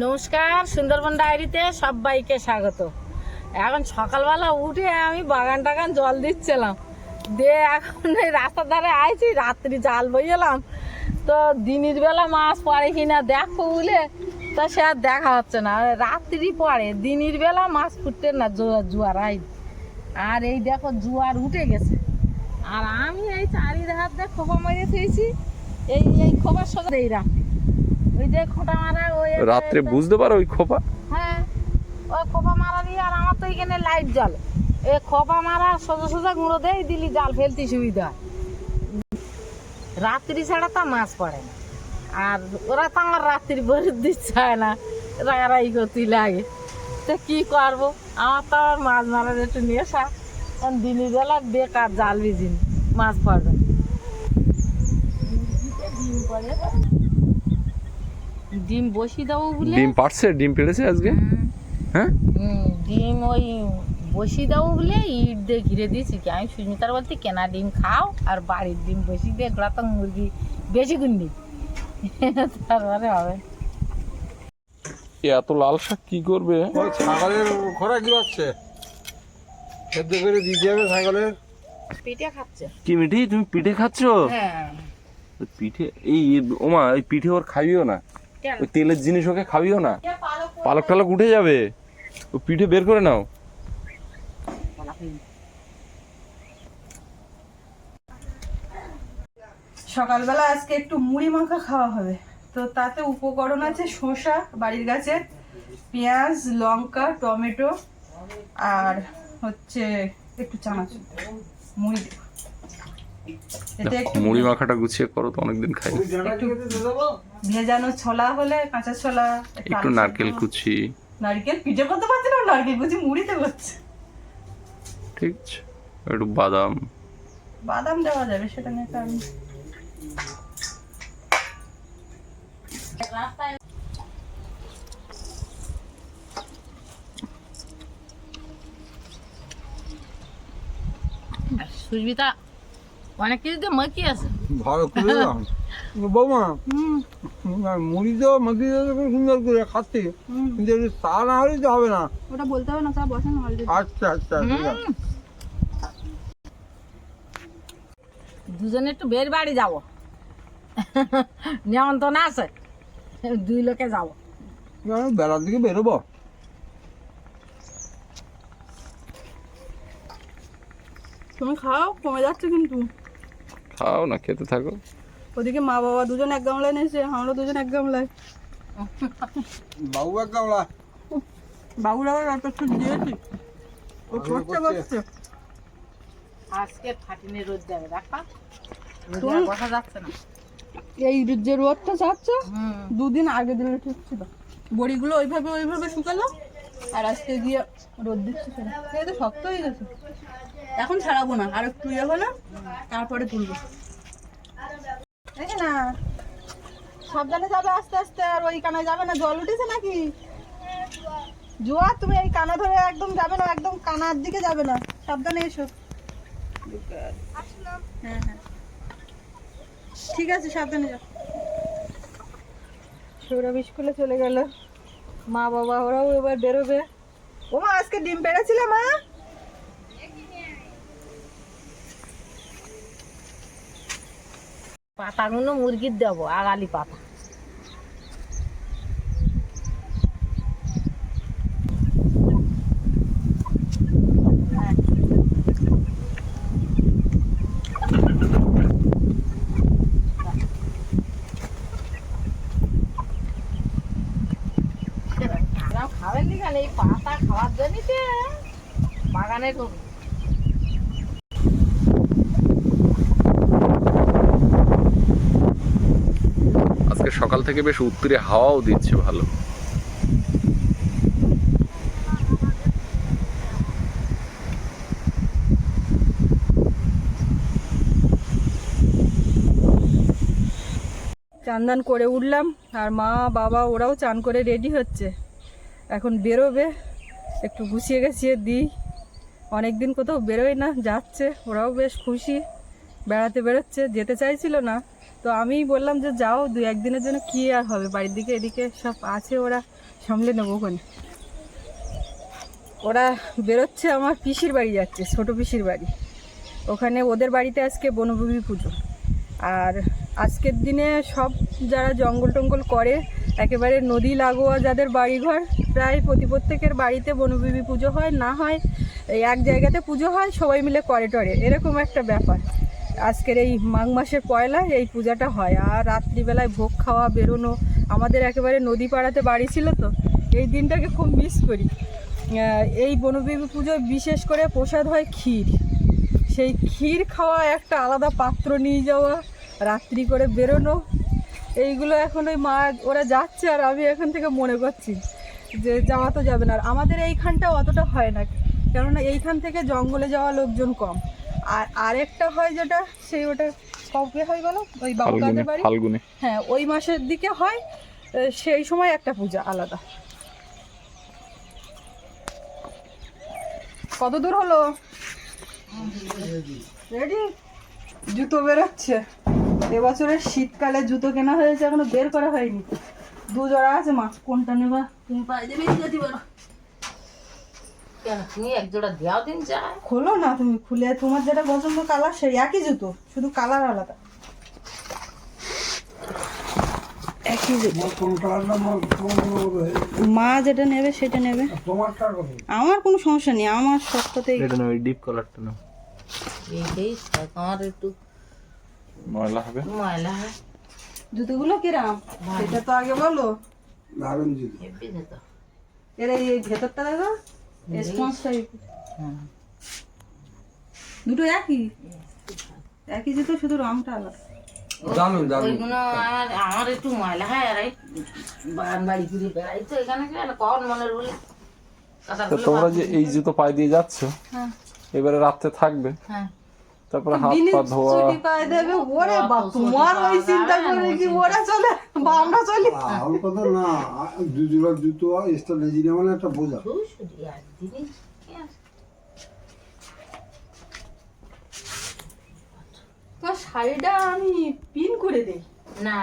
নমস্কার, সুন্দরবন ডায়েরিতে সবাইকে স্বাগত। এখন সকালবেলা উঠে আমি বাগান টাগান জল দিচ্ছিলাম। দিয়ে এখন এই রাস্তার ধারে আইছি, রাত্রি জাল বইলাম তো দিনের বেলা মাছ পড়ে কিনা দেখো বলে, তা সে আর দেখা হচ্ছে না। রাত্রি পড়ে, দিনের বেলা মাছ ফুটতে না জোয়ার আই। আর এই দেখো জোয়ার উঠে গেছে। আর আমি এই চারি হাত দিয়ে খোপা মেরে থেয়েছি এই এই খোপার সোজা এই রাখি। ওই যে খোটা মারা ওই রাত্রে বুঝতে পারো ওই খোপা? হ্যাঁ ওই খোপা মারা দিয়ে আর আমার তো এখানে লাইট জল এ খোপা মারা সোজা সোজা গুঁড়ো দেয় দিলি জাল ফেলতে সুবিধা হয়। রাত্রি ছাড়া তো মাছ পড়ে না। আর ওরা তো আমার রাত্রি ভরে দিচ্ছে হয় না রাগারাগি করতে লাগে। তো কি করব? আমার তো আর মাছ মারার একটু নেশা। কারণ দিনের বেলা বেকার জাল বিজিন মাছ পড়বে। ডিম বসিয়ে দেবো বলে। ডিম পারছে? ডিম পেড়েছে আজকে? হ্যাঁ? ডিম ওই বসিয়ে দাও বলে ইট দিয়ে ঘিরে দিয়েছি। কি আমি সুস্মিতার বলতে কেনা ডিম খাও আর বাড়ির ডিম বসি দিয়ে গোড়া তো মুরগি বেশি গুন্ডি তারপরে হবে। এ এত লাল শাক কি করবে? ওই ছাগলের খোরা কি হচ্ছে সেদ্ধ করে দিতে হবে ছাগলের। পিঠে খাচ্ছে। কি মিঠি? তুমি পিঠে খাচ্ছ? হ্যাঁ। পিঠে? এই ওমা এই পিঠে ওর খাইও না? ওই তেলের জিনিস ওকে খাবিও না। পালক টালক উঠে যাবে। ও পিঠে বের করে নাও। সকালবেলা আজকে একটু মুড়ি মাখা খাওয়া হবে। তো তাতে উপকরণ আছে শসা বাড়ির গাছে পেঁয়াজ লঙ্কা টমেটো আর হচ্ছে একটু চানাচুর। মুড়ি দেব। মুড়ি মাখাটা গুছিয়ে করো তো অনেকদিন খাই ভেজানো ছোলা হলে কাঁচা ছোলা একটু নারকেল কুচি। নারকেল? পিঠে করতে পারছি না নারকেল কুচি মুড়িতে করছে। ঠিক আছে। একটু বাদাম। বাদাম দেওয়া যাবে সেটা নিয়ে কারণ। সুস্মিতা অনেক কিছু তো মাকি আছে। ভালো করে বৌমা মুড়ি তো মাখি সুন্দর করে খাচ্ছি। কিন্তু একটু চা না হলে তো হবে না। ওটা বলতে হবে না চা বসেন অলরেডি আচ্ছা আচ্ছা দুজনে একটু বের বাড়ি যাব। নিমন্ত্রণ আছে। দুই লোকে যাব। বেলার দিকে বেরোবো। তুমি খাও কমে যাচ্ছে কিন্তু। খাও না খেতে থাকো। ওদিকে মা বাবা দুজন এক গামলায় নিয়েছে আমরা দুজন এক গামলায়। বাবু এক গামলা। বাবুর আবার একটু দিয়েছি। ও করছে। করছে। আজকে ফাটিনে রোদ যাবে দেখা তুমি- রোদ বসা যাচ্ছে না। এই যে রোদটা চাচ্ছে হুম। দুদিন আগে দিলে ঠিক ছিল। বড়িগুলো ওইভাবে ওইভাবে শুকালো আর আজকে গিয়ে রোদ দিচ্ছে সেটা। তো শক্ত হয়ে গেছে। এখন ছাড়াবো না। আর একটু ইয়ে হলো তারপরে তুলবো। দেখি না। সাবধানে যাবে আস্তে আস্তে। আর ওই কানায় যাবে না? জল উঠেছে নাকি? জোয়ার, তুমি এই কানা ধরে একদম যাবে না, একদম কানার দিকে যাবে না। সাবধানে এসো। হ্যাঁ হ্যাঁ। ঠিক আছে, সাবধানে যাও। সৌরভ স্কুলে চলে গেল। মা বাবা ওরাও এবার বেরোবে। ও মা আজকে ডিম পেড়েছিলে মা? পাতাগুলো মুরগির দেবো আগালি পাতা তারাও খাবেন নি কেন এই পাতা খাওয়ার জন্যই বাগানে করব আজকে সকাল থেকে বেশ উত্তরে হাওয়াও দিচ্ছে ভালো। চান দান করে উঠলাম, আর মা, বাবা ওরাও চান করে রেডি হচ্ছে। এখন বেরোবে, একটু গুছিয়ে গেছিয়ে দিই। অনেক দিন কোথাও বেরোয় না, যাচ্ছে, ওরাও বেশ খুশি। বেড়াতে বেরোচ্ছে, যেতে চাইছিল না। তো আমি বললাম যে যাও দু একদিনের জন্য কি আর হবে? বাড়ির দিকে এদিকে সব আছে, ওরা সামলে নেব ওখানে। ওরা বেরোচ্ছে, আমার পিসির বাড়ি যাচ্ছে, ছোট পিসির বাড়ি। ওখানে ওদের বাড়িতে আজকে বনভূমি পুজো। আর আজকের দিনে সব যারা জঙ্গল টঙ্গল করে, একেবারে নদী লাগোয়া যাদের বাড়িঘর, প্রায় প্রতি প্রত্যেকের বাড়িতে বনভূমি পুজো হয়। না হয় এক জায়গাতে পুজো হয়, সবাই মিলে করে টরে। এরকম একটা ব্যাপার। আজকের এই মাঘ মাসের পয়লা এই পূজাটা হয়। আর রাত্রিবেলায় ভোগ খাওয়া, বেরোনো, আমাদের একেবারে নদী পাড়াতে বাড়ি ছিল তো, এই দিনটাকে খুব মিস করি। এই বনবিবি পুজোয় বিশেষ করে প্রসাদ হয় ক্ষীর। সেই ক্ষীর খাওয়া একটা আলাদা পাত্র নিয়ে যাওয়া, রাত্রি করে বেরোনো, এইগুলো এখন ওই মা, ওরা যাচ্ছে আর আমি এখান থেকে মনে করছি যে যাওয়া তো যাবে না। আর আমাদের এইখানটা অতটা হয় না, কেননা এইখান থেকে জঙ্গলে যাওয়া লোকজন কম। আর আরেকটা হয় যেটা সেই ওটা কবে হয় বলো? ওই বাবু কাদের বাড়ি? ফাল্গুনে। হ্যাঁ ওই মাসের দিকে হয় সেই সময় একটা পূজা আলাদা। কত দূর হলো? রেডি জুতো বেরোচ্ছে। এবছরের শীতকালে জুতো কেনা হয়েছে এখনও বের করা হয়নি। দু জোড়া আছে মা কোনটা নেবা? তুমি পাই দেবে যদি বলো। কেন? তুমি এক জোড়া দেওয়া দিন যায়। খোলো না তুমি খুলে তোমার যেটা পছন্দ কালার সেই একই জুতো শুধু কালার আলাদা। একই জুতো। মা যেটা নেবে সেটা নেবে। আমার কোনো সমস্যা নেই আমার সবটাতেই এটা না ওই ডিপ কালারটা না এই আমার একটু ময়লা হবে। ময়লা হয়। জুতোগুলো কিরাম? সেটা তো আগে বলো। দারুণ এর এই ভেতরটা দেখো। দুটো একই? একই শুধু রংটা আলাদা। দারুণ দারুণ ওইগুলো আমার আমার একটু ময়লা হয় আর বাড়ি ঘুরে বেড়াই তো এখানে কখন মনের বলে। তোমরা যে এই জুতো পায়ে দিয়ে যাচ্ছ হ্যাঁ। এবারে রাত্রে থাকবে। হ্যাঁ। তারপরে হাত পা ধোয়া। দেবে ওরে বা তোমার ওই চিন্তা করে কি ওরা চলে বা আমরা চলি। আহল কথা না দু জোড়া জুতো এক্সট্রা লেজি না মানে একটা বোঝা? তোমার শাড়িটা আমি পিন করে দেই। না।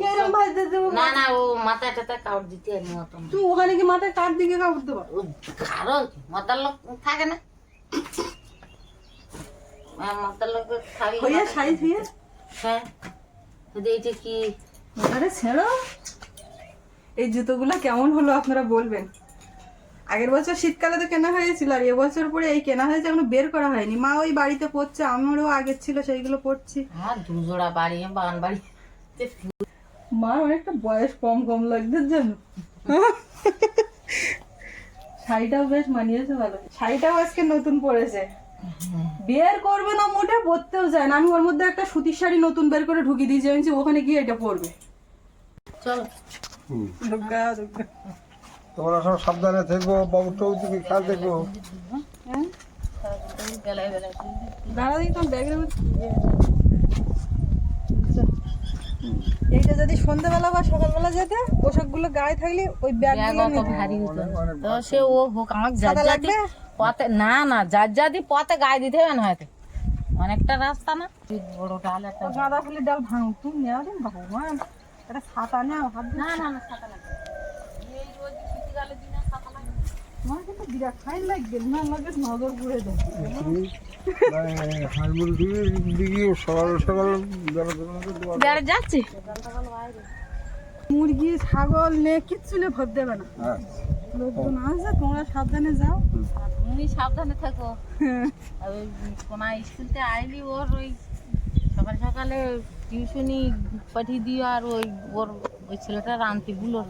এরকম ভাই দেবো না না ও মাথা টাথা কাউট দিতে আর মতন তুই ওখানে কি মাথায় কাঠ দিকে কাপড় দেবো ও কারও মাতার লোক থাকে না। হ্যাঁ, মাতার লোক হইয়া শাড়ি ধুয়ে হ্যাঁ। এইটা কি আরে ছেড়ো। এই জুতোগুলো কেমন হলো আপনারা বলবেন। আগের বছর শীতকালে তো কেনা হয়েছিল আর এবছর পরে এই কেনা হয়েছে এখনও বের করা হয়নি। মা ওই বাড়িতে পড়ছে আমারও আগের ছিল সেইগুলো পড়ছি। আমার দুজোড়া বাড়ি বাগান বাড়ি। মার অনেকটা বয়স কম কম লাগছে জন্য শাড়িটাও বেশ মানিয়েছে ভালো। শাড়িটাও আজকে নতুন পরেছে। বের করবে না মোটে পরতেও যায় না। আমি ওর মধ্যে একটা সুতির শাড়ি নতুন বের করে ঢুকিয়ে দিয়েছি ওখানে গিয়ে এটা পরবে। তোমরা সব সাবধানে থেকো বাবুটাও তুমি খেয়াল দেখো হ্যাঁ এইটা যদি সন্ধ্যাবেলা বা সকালবেলা যেতে পোশাকগুলো গায়ে থাকলে ওই ব্যাগগুলো ভারী হতো। তো সে ও হোক জাতি লাগবে? পথে না না যার জাতি পথে গায়ে দিতে হবে না হয়তো। অনেকটা রাস্তা না? বড় ডাল একটা। গাঁদা ফুলের ডাল ভাঙ তুমি নেওয়া ভগবান। একটা ছাতা হাত না না না ছাতা লাগবে না। এই রোজ শীতকালের দিনে ছাতা লাগবে না। আমার কিন্তু বিরাট ফাইন লাগবে না লাগে নজর ঘুরে দেয় হারমোন দিকে দিকে সকাল সকাল বেলা বেলা বেড়ে যাচ্ছি? মুরগি ছাগল নে কিচ্ছু নিয়ে ভর দেবে না। হ্যাঁ। লোকজন আসে তোমরা সাবধানে যাও। তুমি সাবধানে থাকো। ওই কোনা স্কুলতে আইলি ওর ওই সকাল সকালে টিউশনি পাঠিয়ে দিও আর ওই ওর ওই ছেলেটার আনতে গুলো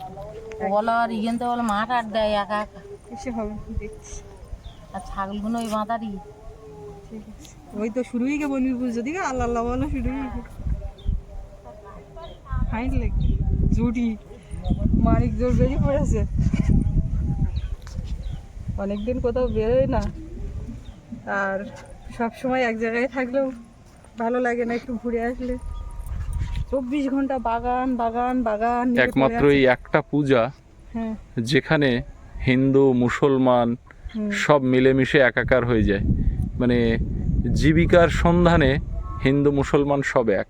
বলো আর ইয়েনতে বলো মাঠ আট দেয় একা একা। এসে হবে দেখছি। আর ছাগলগুলো ওই বাঁধারই। ওই তো শুরুই গে বলবি বুঝছ দিকে আল্লাহ আল্লাহ বলো শুরুই ফাইন লাগবে জুটি। মানিক জোর বেরিয়ে পড়েছে। অনেকদিন কোথাও বেরোয় না। আর সব সময় এক জায়গায় থাকলেও ভালো লাগে না একটু ঘুরে আসলে। চব্বিশ ঘণ্টা বাগান বাগান বাগান একমাত্র এই একটা পূজা হ্যাঁ। যেখানে হিন্দু মুসলমান সব মিলেমিশে একাকার হয়ে যায়। মানে জীবিকার সন্ধানে হিন্দু মুসলমান সব এক।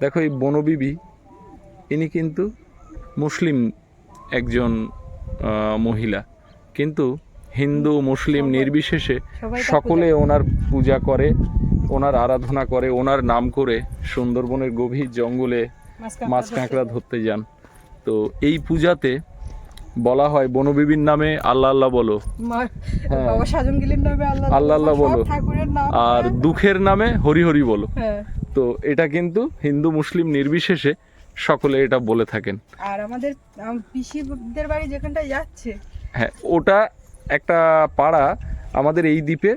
দেখো এই বনবিবি ইনি কিন্তু মুসলিম একজন মহিলা। কিন্তু হিন্দু মুসলিম নির্বিশেষে সকলে ওনার পূজা করে। ওনার আরাধনা করে ওনার নাম করে সুন্দরবনের গভীর জঙ্গলে মাছ কাঁকড়া ধরতে যান। তো এই পূজাতে বলা হয় বনবিবির নামে আল্লাহ আল্লাহ বলো। হ্যাঁ। আল্লাহ আল্লাহ বলো। আর দুঃখের নামে হরি হরি বলো। হ্যাঁ। তো এটা কিন্তু হিন্দু মুসলিম নির্বিশেষে সকলে এটা বলে থাকেন। আর আমাদের পিসিদের বাড়ি যেখানটায় যাচ্ছে। হ্যাঁ ওটা একটা পাড়া আমাদের এই দ্বীপে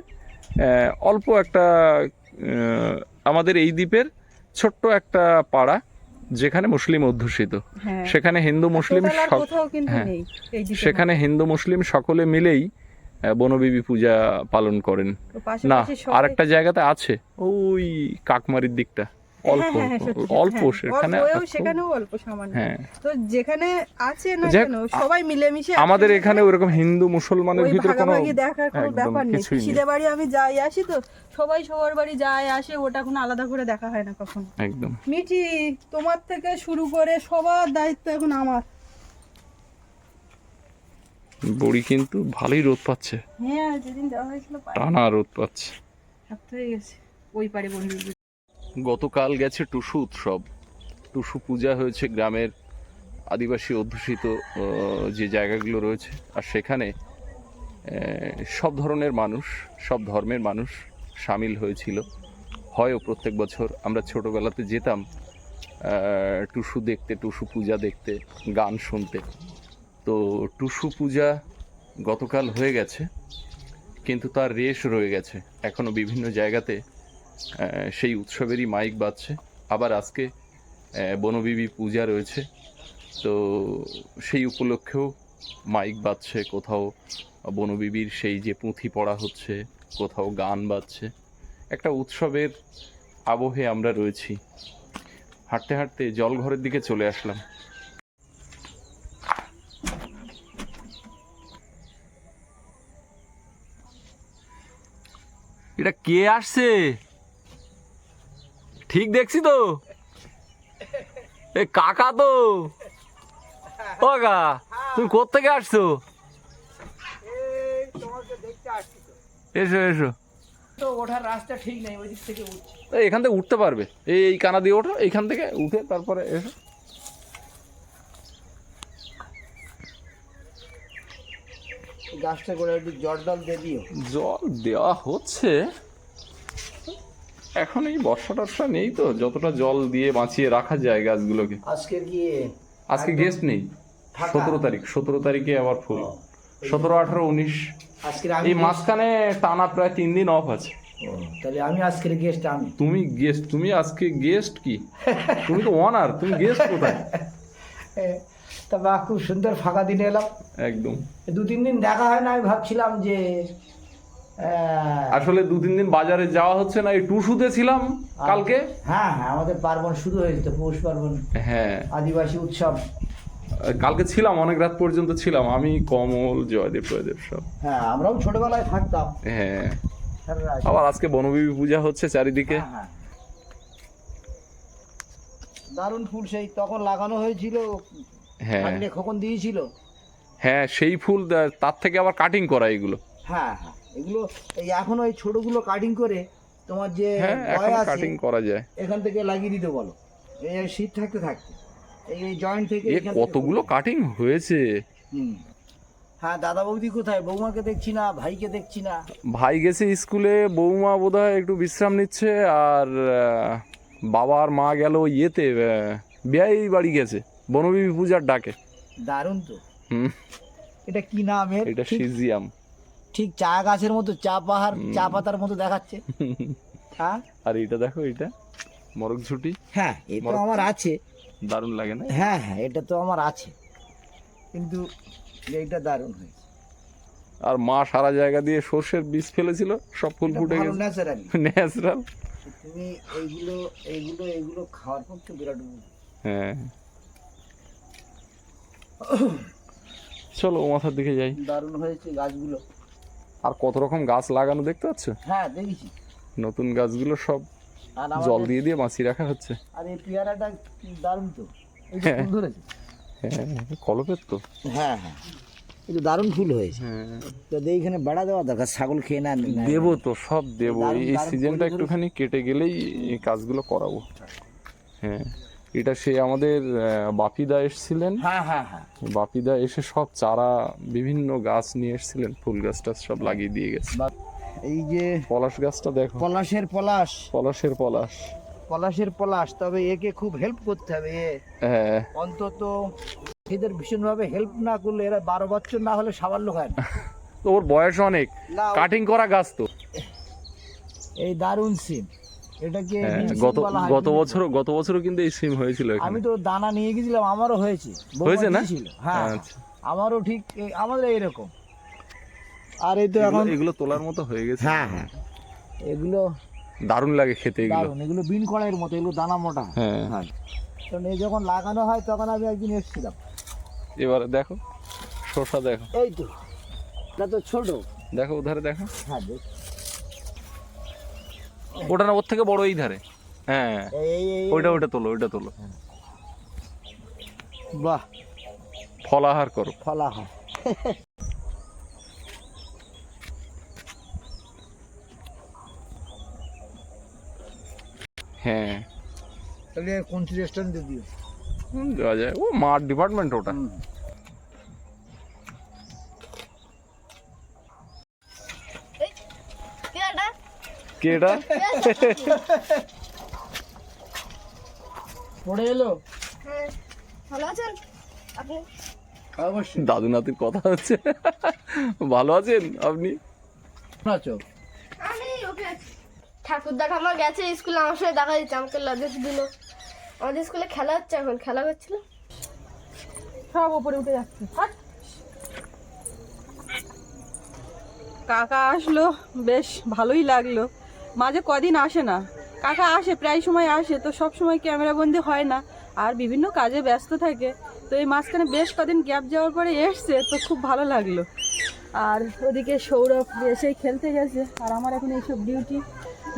অল্প একটা আমাদের এই দ্বীপের ছোট্ট একটা পাড়া যেখানে মুসলিম অধ্যুষিত। হ্যাঁ। সেখানে হিন্দু মুসলিম হ্যাঁ। সেখানে হিন্দু মুসলিম সকলে মিলেই বনবিবি পূজা পালন করেন। না আর একটা জায়গাতে আছে ওই কাকমারির দিকটা। অল্প হ্যাঁ, হ্যাঁ, অল্প হ্যাঁ। সেখানে সেখানেও অল্প সামান্য। হ্যাঁ। তো যেখানে আছে না কেন সবাই মিলেমিশে আমাদের এখানে ওরকম হিন্দু মুসলমানের ভিতরে কোনো দেখার কোনো ব্যাপার নেই। বাড়ি আমি যাই আসি তো সবাই সবার বাড়ি যায় আসে ওটা কোনো আলাদা করে দেখা হয় না কখনো। একদম। মিঠি তোমার থেকে শুরু করে সবার দায়িত্ব এখন আমার। বড়ি কিন্তু ভালোই রোদ পাচ্ছে। হ্যাঁ যেদিন দেওয়া হয়েছিল টানা রোদ পাচ্ছে। হয়ে গেছে। ওই পারে বন্ধু গতকাল গেছে টুসু উৎসব। টুসু পূজা হয়েছে গ্রামের আদিবাসী অধ্যুষিত যে জায়গাগুলো রয়েছে। আর সেখানে সব ধরনের মানুষ, সব ধর্মের মানুষ সামিল হয়েছিল। হয়ও প্রত্যেক বছর আমরা ছোটোবেলাতে যেতাম টুসু দেখতে, টুসু পূজা দেখতে, গান শুনতে। তো টুসু পূজা গতকাল হয়ে গেছে, কিন্তু তার রেশ রয়ে গেছে। এখনও বিভিন্ন জায়গাতে সেই উৎসবেরই মাইক বাজছে। আবার আজকে বনবিবি পূজা রয়েছে। তো সেই উপলক্ষেও মাইক বাজছে, কোথাও বনবিবির সেই যে পুঁথি পড়া হচ্ছে, কোথাও গান বাজছে। একটা উৎসবের আবহে আমরা রয়েছি। হাঁটতে হাঁটতে জলঘরের দিকে চলে আসলাম। এটা কে আসছে? ঠিক দেখছি তো। এ কাকা তো। ও গা তুমি কোত্থেকে আসছো? এসো এসো। ওঠার রাস্তা ঠিক নেই ওই দিক থেকে উঠছি এখান থেকে উঠতে পারবে। এই এই কানা দিয়ে ওঠো এইখান থেকে উঠে তারপরে এসো। গাছটা করে একটু জল টল দিয়ে দিও। জল দেওয়া হচ্ছে। এখন এই বর্ষা টর্ষা নেই তো যতটা জল দিয়ে বাঁচিয়ে রাখা যায় গাছগুলোকে। আজকে গিয়ে আজকে গেস্ট নেই সতেরো তারিখ সতেরো তারিখে আবার ফুল। সতেরো আঠারো উনিশ। এই মাঝখানে টানা প্রায় তিন দিন অফ আছে। তাহলে আমি আজকের গেস্ট আমি। তুমি গেস্ট তুমি আজকে গেস্ট কি? তুমি তো অনার তুমি গেস্ট কোথায়? তা বা খুব সুন্দর ফাঁকা দিনে এলাম। একদম। দু তিন দিন দেখা হয় না আমি ভাবছিলাম যে আসলে দু তিন দিন বাজারে যাওয়া হচ্ছে না এই টুসুতে ছিলাম কালকে। হ্যাঁ হ্যাঁ আমাদের পার্বণ শুরু হয়েছে তো পৌষ পার্বণ। হ্যাঁ। আদিবাসী উৎসব। কালকে ছিলাম অনেক রাত পর্যন্ত ছিলাম আমি কমল জয়দেব জয়দেব সব। হ্যাঁ আমরাও ছোটবেলায় থাকতাম। হ্যাঁ। আবার আজকে বনবিবি পূজা হচ্ছে চারিদিকে। হ্যাঁ, হ্যাঁ। দারুণ ফুল সেই তখন লাগানো হয়েছিল। হ্যাঁ। খোকন দিয়েছিল। হ্যাঁ সেই ফুল তার থেকে আবার কাটিং করা এগুলো। হ্যাঁ হ্যাঁ। এগুলো এই এখন ওই ছোটগুলো কাটিং করে তোমার যে হ্যাঁ কাটিং করা যায়। এখান থেকে লাগিয়ে দিতে বলো। এই শীত থাকতে থাকতে। এই জয়েন্ট থেকে কতগুলো কাটিং হয়েছে? হুম। হ্যাঁ দাদা বৌদি কোথায়? বৌমাকে দেখছি না ভাইকে দেখছি না। ভাই গেছে স্কুলে বৌমা বোধহয় একটু বিশ্রাম নিচ্ছে আর আহ, বাবা আর মা গেল ইয়েতে বিয়াই বাড়ি গেছে বনবিবি পূজার ডাকে। দারুণ তো। হুম। এটা কি নাম এটা সিজিয়াম। ঠিক চা গাছের মতো চা পাহাড় চা পাতার মতো দেখাচ্ছে। হ্যাঁ? আর এটা দেখো এটা মরক ঝুটি। হ্যাঁ এটা আমার আছে। দারুণ লাগে না? হ্যাঁ হ্যাঁ এটা তো আমার আছে। কিন্তু এইটা দারুণ হয়েছে। আর মা সারা জায়গা দিয়ে সর্ষের বীজ ফেলেছিল সব ফুল ফুটে গেছে। ন্যাচারালি ন্যাচারাল তুমি এইগুলো এইগুলো এইগুলো খাওয়ার পক্ষে বিরাট। হ্যাঁ। চলো মাথার দিকে যাই। দারুণ হয়েছে গাছগুলো। আর কত রকম গাছ লাগানো দেখতে পাচ্ছ? হ্যাঁ দেখেছি। নতুন গাছগুলো সব জল দিয়ে দিয়ে বাঁচিয়ে রাখা হচ্ছে। আর এই পেয়ারাটা দারুণ তো। হ্যাঁ। ধরেছে। হ্যাঁ কলপের তো। হ্যাঁ হ্যাঁ। তো দারুণ ফুল হয়েছে। হ্যাঁ। তো এইখানে বেড়া দেওয়া দরকার ছাগল খেয়ে না- দেবো তো সব দেবো। এই সিজনটা একটুখানি কেটে গেলেই এই কাজগুলো করাবো। হ্যাঁ। এটা সে আমাদের বাপিদা এসছিলেন। হ্যাঁ হ্যাঁ হ্যাঁ। বাপিদা এসে সব চারা বিভিন্ন গাছ নিয়ে এসেছিলেন ফুল গাছ টাছ সব লাগিয়ে দিয়ে গেছে। এই যে পলাশ গাছটা দেখো। পলাশের পলাশ। পলাশের পলাশ। পলাশের পলাশ তবে একে খুব হেল্প করতে হবে হ্যাঁ। অন্তত এদের ভীষণভাবে হেল্প না করলে এরা বারো বছর না হলে সাবাল্য খায় না। তো ওর বয়স অনেক। কাটিং করা গাছ তো। এই দারুণ সিম এটাকে হ্যাঁ, গত গত বছর গত বছরও কিন্তু এই সিম হয়েছিল আমি তো দানা নিয়ে গেছিলাম আমারও হয়েছে। হয়েছে না? হ্যাঁ আচ্ছা। আমারও ঠিক আমাদের এইরকম। আর এই তো এখন এগুলো- তোলার মতো হয়ে গেছে। হ্যাঁ হ্যাঁ। এগুলো দারুণ লাগে খেতে এগুলো। দারুণ এগুলো বিন কড়াইয়ের মতো এগুলো দানা মোটা। হ্যাঁ হ্যাঁ। কারণ এই যখন লাগানো হয় তখন আমি একদিন এসেছিলাম। এবারে দেখো শসা দেখো। এই তো এটা তো ছোট। দেখো ওধারে দেখো। হ্যাঁ দেখ। ওটা না ওর থেকে বড় এই ধারে। হ্যাঁ ওইটা ওইটা তোলো ওইটা তোলো। বাহ। ফলাহার করো। ফলাহার। হ্যাঁ। তাহলে কোন রেস্টুরেন্টে দিও? হুম, দেওয়া যায়? ও মার ডিপার্টমেন্ট ওটা। কে এটা পড়ে এলো? ভালো আছেন? আপনি? অবশ্যই। দাদু নাতির কথা হচ্ছে। ভালো আছেন আপনি? আছো? আমি ওকে ঠাকুরদা ঠাম্মা গেছে স্কুলে আমার সাথে দেখা দিচ্ছে আমাকে লজেস দিল। আমাদের স্কুলে খেলা হচ্ছে এখন খেলা করছিল সব উপরে উঠে যাচ্ছে। কাকা আসলো বেশ ভালোই লাগল। মাঝে কদিন আসে না। কাকা আসে, প্রায় সময় আসে, তো সব সময় ক্যামেরা বন্দি হয় না। আর বিভিন্ন কাজে ব্যস্ত থাকে। তো এই মাঝখানে বেশ কদিন গ্যাপ যাওয়ার পরে এসছে, তো খুব ভালো লাগল। আর ওদিকে সৌরভ এসেই খেলতে গেছে। আর আমার এখন এইসব ডিউটি।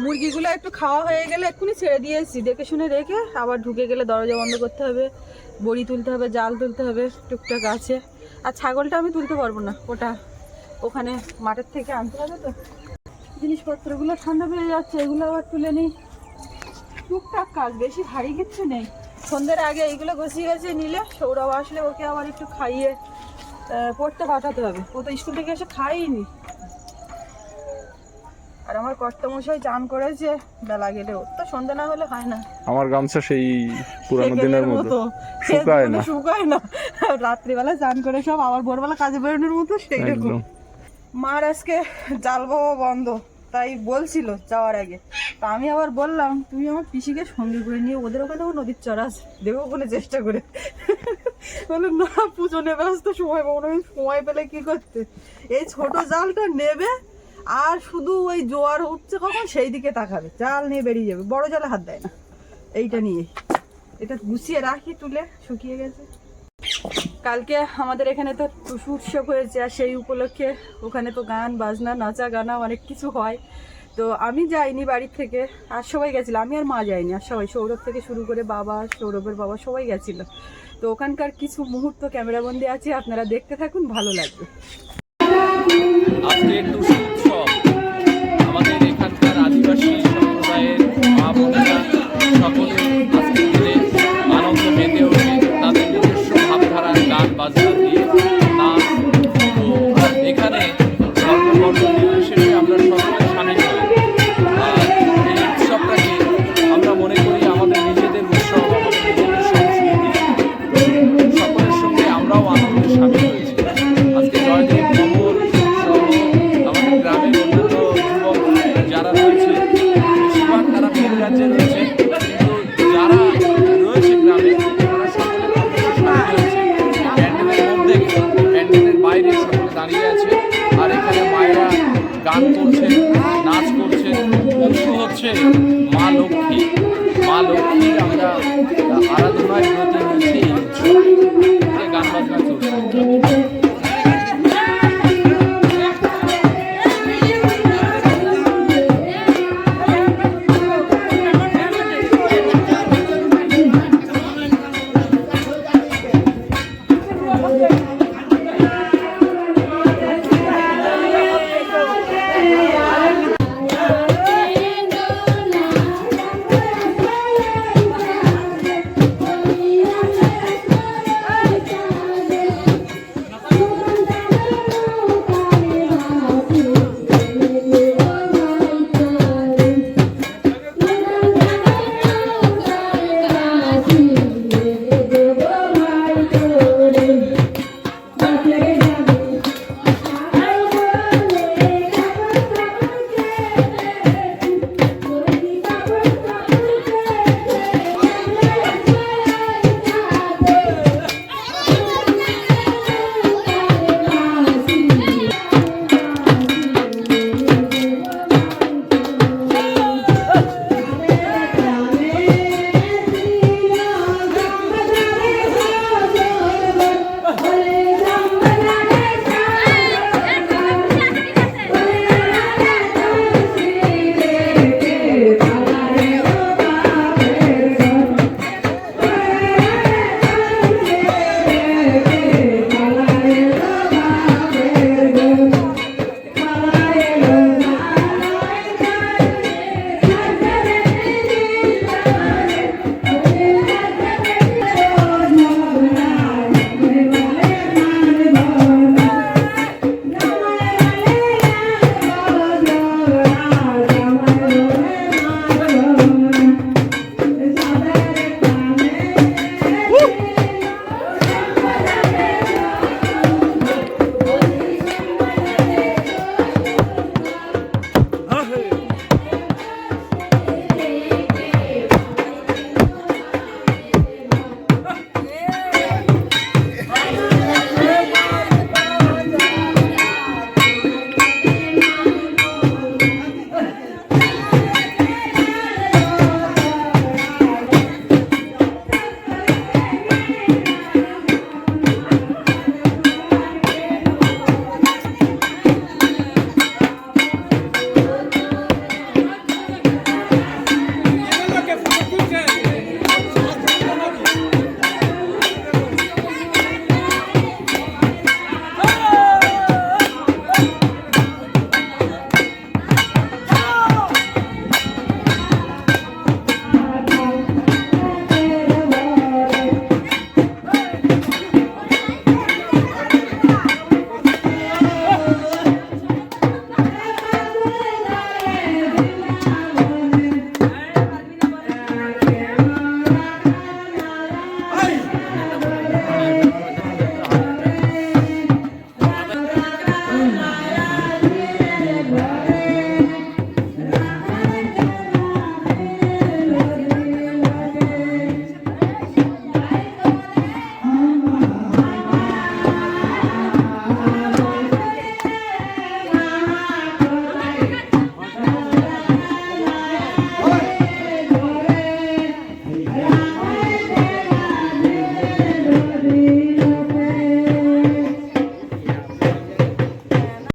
মুরগিগুলো একটু খাওয়া হয়ে গেলে এক্ষুনি ছেড়ে দিয়েছি। দেখে শুনে রেখে আবার ঢুকে গেলে দরজা বন্ধ করতে হবে, বড়ি তুলতে হবে, জাল তুলতে হবে, টুকটাক আছে। আর ছাগলটা আমি তুলতে পারব না, ওটা ওখানে মাঠের থেকে আনতে হবে তো। জিনিসপত্রগুলো ঠান্ডা হয়ে যাচ্ছে এগুলো আবার তুলে নিই। টুকটাক কাজ বেশি ভারী কিচ্ছু নেই। সন্ধ্যের আগে এইগুলো গুছিয়ে গেছে নিলে সৌরভ আসলে ওকে আবার একটু খাইয়ে পড়তে পাঠাতে হবে। ও তো স্কুল থেকে এসে খাইনি আর আমার কর্তামশাই চান করেছে বেলা গেলে ওর তো সন্ধ্যা না হলে হয় না। আমার গামছা সেই পুরানো দিনের মতো শুকায় না। শুকায় না। রাত্রিবেলা চান করে সব আবার ভোরবেলা কাজে বেরোনোর মতো সেই রকম মার আজকে জাল বন্ধ। তাই বলছিল যাওয়ার আগে। তা আমি আবার বললাম, তুমি আমার পিসিকে সঙ্গে করে নিয়ে ওদের ওখানেও নদীর চড়া আছে দেবো বলে চেষ্টা করে। বলে না পুজো ব্যস্ত সময় পাবো না সময় পেলে কি করতে? এই ছোট জালটা নেবে, আর শুধু ওই জোয়ার উঠছে কখন, সেই দিকে তাকাবে। জাল নিয়ে বেরিয়ে যাবে, বড় জালে হাত দেয় না। এইটা নিয়ে। এটা গুছিয়ে রাখি, তুলে শুকিয়ে গেছে। কালকে আমাদের এখানে তো টুসু উৎসব হয়েছে আর সেই উপলক্ষে ওখানে তো গান, বাজনা, নাচা, গানা অনেক কিছু হয়। তো আমি যাইনি বাড়ির থেকে, আর সবাই গেছিল। আমি আর মা যাইনি, আর সবাই। সৌরভ থেকে শুরু করে বাবা, সৌরভের বাবা সবাই গেছিল। তো ওখানকার কিছু মুহূর্ত ক্যামেরাবন্দি আছে, আপনারা দেখতে থাকুন, ভালো লাগবে। আজকে